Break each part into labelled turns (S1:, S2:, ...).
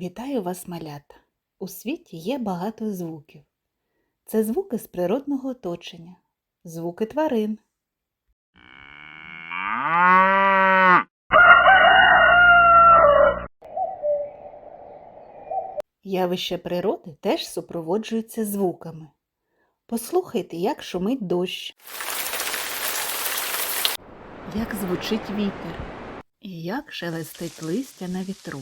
S1: Вітаю вас, малята! У світі є багато звуків. Це звуки з природного оточення, звуки тварин. Явища природи теж супроводжуються звуками. Послухайте, як шумить дощ, як звучить вітер і як шелестить листя на вітру.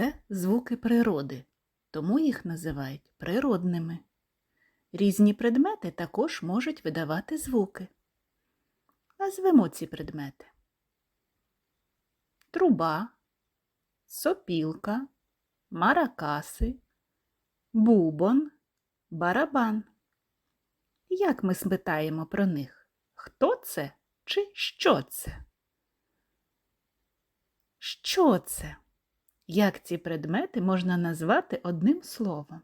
S1: Це звуки природи, тому їх називають природними. Різні предмети також можуть видавати звуки. Назвемо ці предмети. Труба, сопілка, маракаси, бубон, барабан. Як ми спитаємо про них? Хто це чи що це? Що це? Як ці предмети можна назвати одним словом?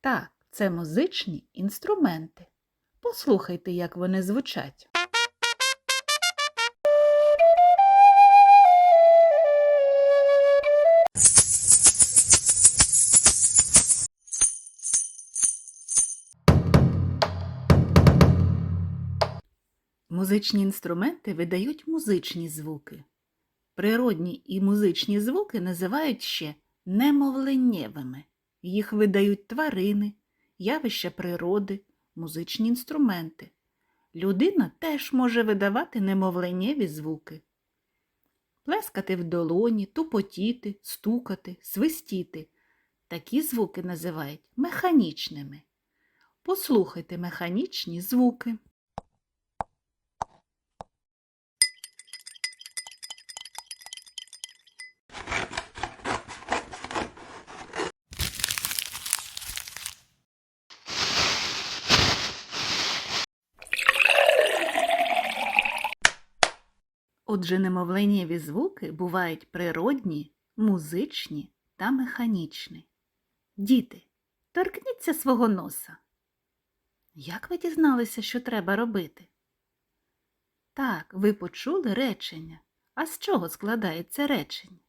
S1: Так, це музичні інструменти. Послухайте, як вони звучать. Музичні інструменти видають музичні звуки. Природні і музичні звуки називають ще немовленнєвими. Їх видають тварини, явища природи, музичні інструменти. Людина теж може видавати немовленєві звуки. Плескати в долоні, тупотіти, стукати, свистіти. Такі звуки називають механічними. Послухайте механічні звуки. Отже, немовленєві звуки бувають природні, музичні та механічні. Діти, торкніться свого носа. Як ви дізналися, що треба робити? Так, ви почули речення. А з чого складається речення?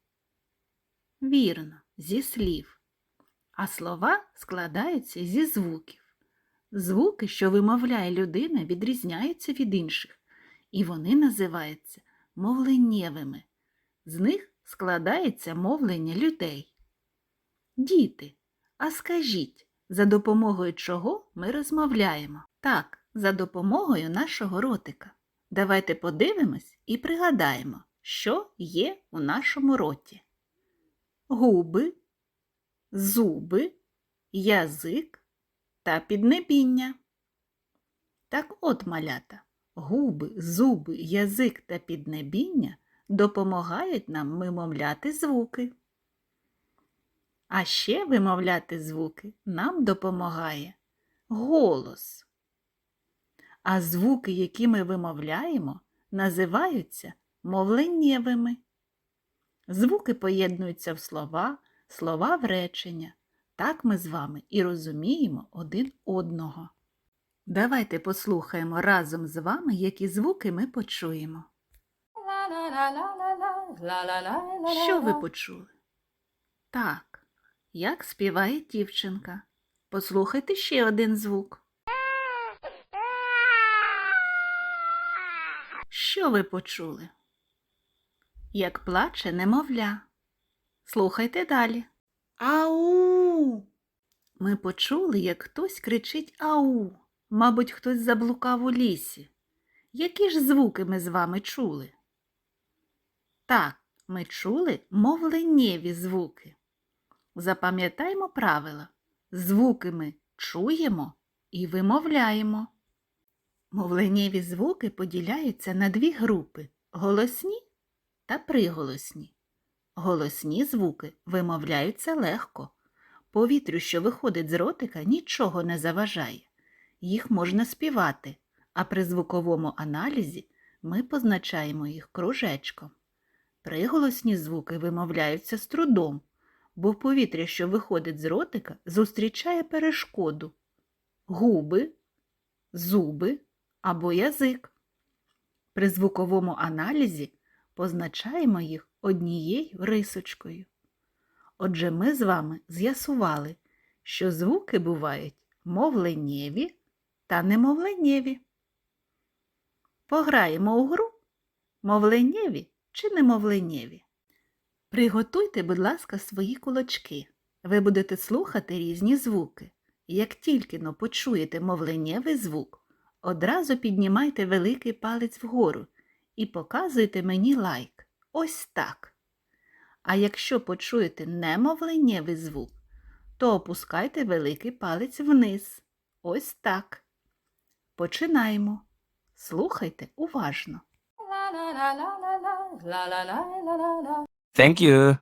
S1: Вірно, зі слів. А слова складаються зі звуків. Звуки, що вимовляє людина, відрізняються від інших, і вони називаються мовленнєвими. З них складається мовлення людей. Діти, а скажіть, за допомогою чого ми розмовляємо? Так, за допомогою нашого ротика. Давайте подивимось і пригадаємо, що є у нашому роті. Губи, зуби, язик та піднебіння. Так от, малята, губи, зуби, язик та піднебіння допомагають нам вимовляти звуки. А ще вимовляти звуки нам допомагає голос. А звуки, які ми вимовляємо, називаються мовленнєвими. Звуки поєднуються в слова, слова в речення. Так ми з вами і розуміємо один одного. Давайте послухаємо разом з вами, які звуки ми почуємо. Що ви почули? Так, як співає дівчинка. Послухайте ще один звук. Що ви почули? Як плаче немовля. Слухайте далі. Ау. Ми почули, як хтось кричить Ау. Мабуть, хтось заблукав у лісі. Які ж звуки ми з вами чули? Так, ми чули мовленнєві звуки. Запам'ятаймо правила. Звуки ми чуємо і вимовляємо. Мовленнєві звуки поділяються на дві групи голосні та приголосні. Голосні звуки вимовляються легко. Повітрю, що виходить з ротика, нічого не заважає. Їх можна співати, а при звуковому аналізі ми позначаємо їх кружечком. Приголосні звуки вимовляються з трудом, бо повітря, що виходить з ротика, зустрічає перешкоду губи, зуби або язик. При звуковому аналізі позначаємо їх однією рисочкою. Отже, ми з вами з'ясували, що звуки бувають мовленнєві та немовленнєві. Пограємо у гру мовленнєві чи немовленнєві. Приготуйте, будь ласка, свої кулачки. Ви будете слухати різні звуки. Як тільки но почуєте мовленнєвий звук, одразу піднімайте великий палець вгору і показуйте мені лайк. Ось так. А якщо почуєте немовленнєвий звук, то опускайте великий палець вниз. Ось так. Починаємо. Слухайте уважно.
S2: Thank you.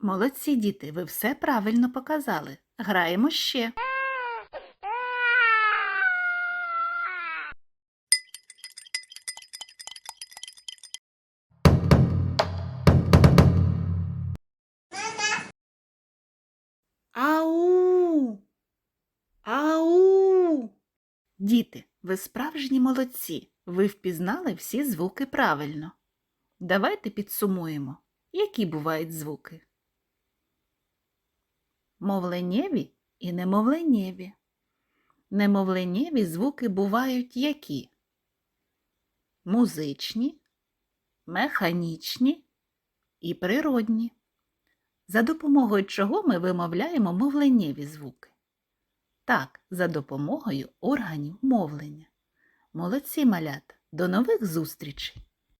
S1: Молодці діти, ви все правильно показали. Граємо ще. Ау! Ау! Діти, ви справжні молодці. Ви впізнали всі звуки правильно. Давайте підсумуємо, які бувають звуки. Мовленнєві і немовленнєві. Немовленнєві звуки бувають які? Музичні, механічні і природні. За допомогою чого ми вимовляємо мовленнєві звуки? Так, за допомогою органів мовлення. Молодці малята! До нових зустрічей!